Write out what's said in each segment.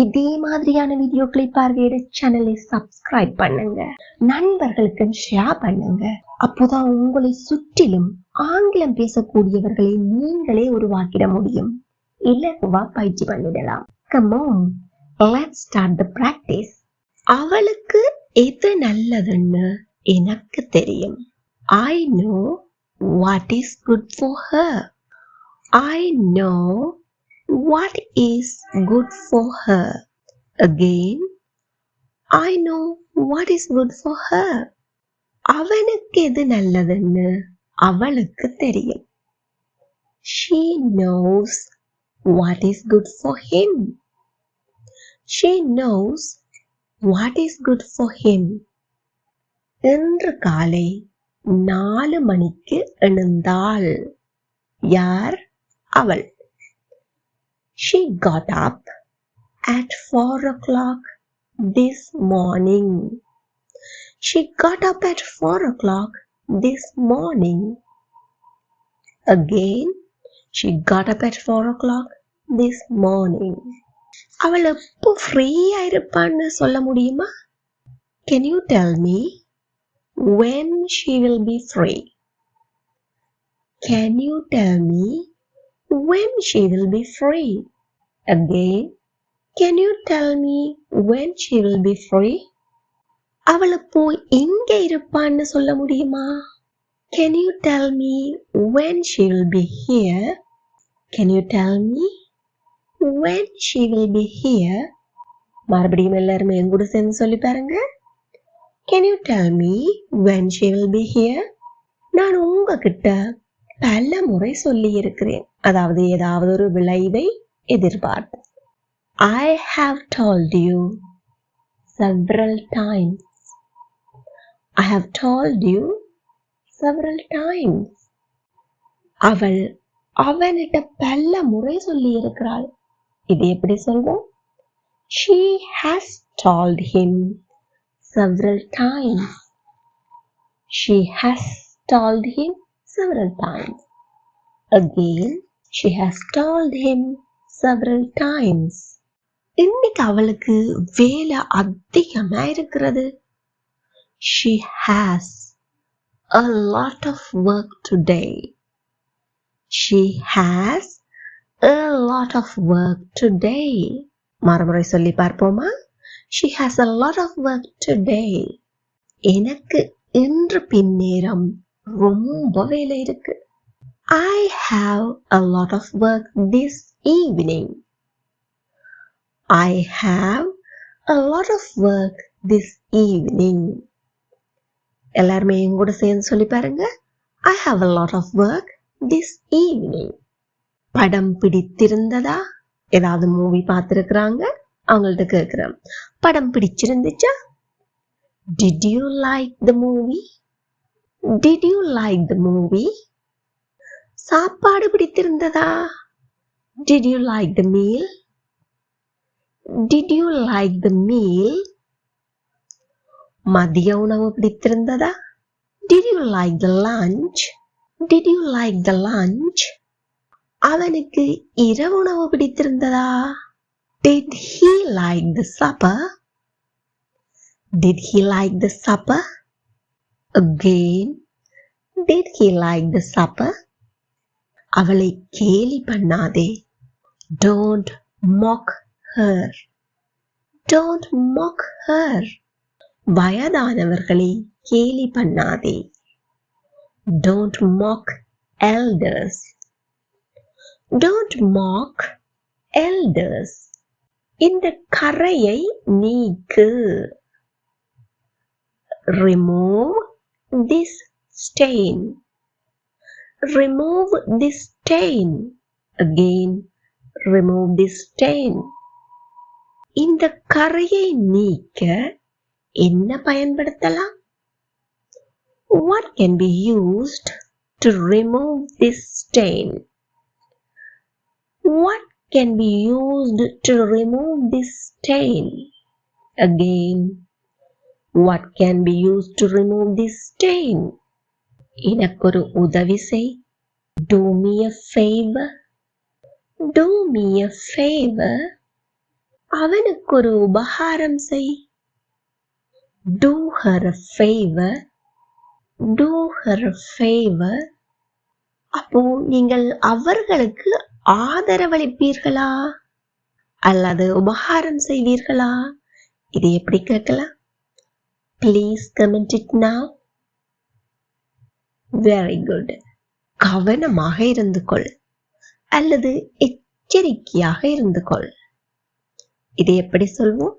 இதே மாதிரியான வீடியோக்களை பார்வையிட சேனலை சப்ஸ்கிரைப் பண்ணுங்க. நண்பர்களுக்கு ஷேர் பண்ணுங்க. அப்போதான் உங்களை சுற்றிலும் ஆங்கிலம் பேசக்கூடியவர்களை நீங்களே உருவாக்கிட முடியும். இலகுவா பயிற்சி பண்ணிடலாம். Come on let's start the practice அவளுக்கு எது நல்லதுன்னு எனக்கு தெரியும். I know what is good for her I know what is good for her. Again, I know what is good for her. அவனுக்கு எது நல்லதுன்னு அவளுக்கு தெரியும் she knows what is good for him she knows what is good for him இன்று காலை நாலு மணிக்கு எழுந்தாள் யார் அவள் She got up at four o'clock this morning. She got up at four o'clock this morning. Again, she got up at four o'clock this morning. அவள் எப்போ ஃப்ரீயா இருப்பான்னு சொல்ல முடியுமா can you tell me when she will be free can you tell me when she will be free. Again, can you tell me when she will be free? அவள் அப்போ எங்க இருப்பான்னு சொல்ல முடியுமா Can you tell me when she will be here? Can you tell me when she will be here மறுபடியும் எல்லாருமே எங்கூட சேர்ந்து சொல்லி பாருங்க can you tell me when she will be here நான் உங்ககிட்ட பல முறை சொல்லி இருக்கிறேன் அதாவது ஏதாவது ஒரு விளைவை எதிர்பார்த்து I have told you several times I have told you several times அவள் அவனிட்ட பல முறை சொல்லி இருக்கிறாள் இது எப்படி சொல்வோம் she has told him several times she has told him several times. Again, she has told him several times. இன்னைக்கு அவளுக்கு வேலை அதிகமா இருக்கிறது she has a lot of work today she has a lot of work today மறுமுறை சொல்லி பார்ப்போமா she has a lot of work today எனக்கு இன்று பின்னேரம் ரொம்ப வேலை இருக்கு I have a lot of work this evening I have a lot of work this evening எல்லாருமே என் கூட சேர்ந்து சொல்லி பாருங்க. I have a lot of work this evening படம் பிடித்திருந்ததா? ஏதாவது மூவி பார்த்துருக்குறாங்க? அவங்கள்ட்ட கேட்குறேன் படம் பிடிச்சிருந்துச்சா? Did you like the movie did you like the movie சாப்பாடு பிடித்திருந்ததா? Did you like the meal Did you like the meal மதிய உணவு பிடித்திருந்ததா Did you like the lunch? Did you like the lunch? அவனுக்கு இரவு உணவு பிடித்திருந்ததா Did he like the supper? Did he like the supper? Again, did he like the supper? அவளை கேலி பண்ணாதே. Don't mock her don't mock her வயதானவர்களை கேலி பண்ணாதே. Don't mock elders don't mock elders இந்த கரையை நீக்கு. Remove this stain. Remove this stain. Again, remove this stain. இந்த கரையை நீக்க என்ன பயன்படுத்தலாம் What can be used to remove this stain? What can be used to remove this stain? Again, what can be used to remove this stain? எனக்கொரு உதவி செய். Do me a do Do me a favor. அவனுக்கொரு உபகாரம் செய். Do her a favour do her a favour அப்போ நீங்கள் அவர்களுக்கு ஆதரவளிப்பீர்களா? அல்லது உபகாரம் செய்வீர்களா? இது எப்படி கேட்கலாம்? ப்ளீஸ் கமெண்ட் இட் நான் வெரி குட் கவனமாக இருந்து கொள் அல்லது எச்சரிக்கையாக இருந்து கொள் இது எப்படி சொல்வோம்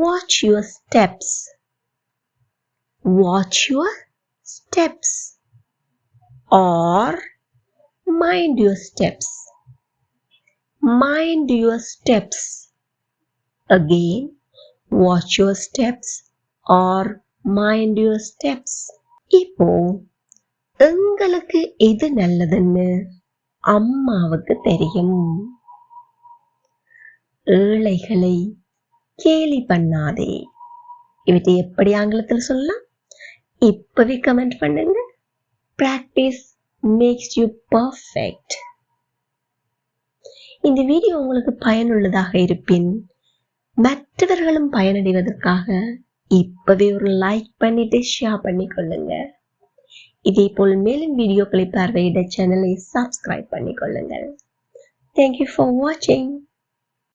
watch your steps watch your steps or mind your steps mind your steps again watch your steps or mind your steps இப்போ எங்களுக்கு எது நல்லதுன்னு அம்மாவுக்கு தெரியும். ஏழைகளை கேலி பண்ணாதே. இவற்றை எப்படி ஆங்கிலத்தில் சொல்லலாம்? இப்பவே கமெண்ட் பண்ணுங்க. பிராக்டிஸ் மேக்ஸ் யூ பர்ஃபெக்ட் இந்த வீடியோ உங்களுக்கு பயனுள்ளதாக இருப்பின் மற்றவர்களும் பயனடைவதற்காக இப்பவே ஒரு லைக் பண்ணிட்டு ஷேர் பண்ணி கொள்ளுங்க இதே போல் மேலும் வீடியோக்களை பார்வையிட சேனலை சப்ஸ்கிரைப் பண்ணிக்கொள்ளுங்கள். தேங்க்யூ ஃபார் வாட்சிங்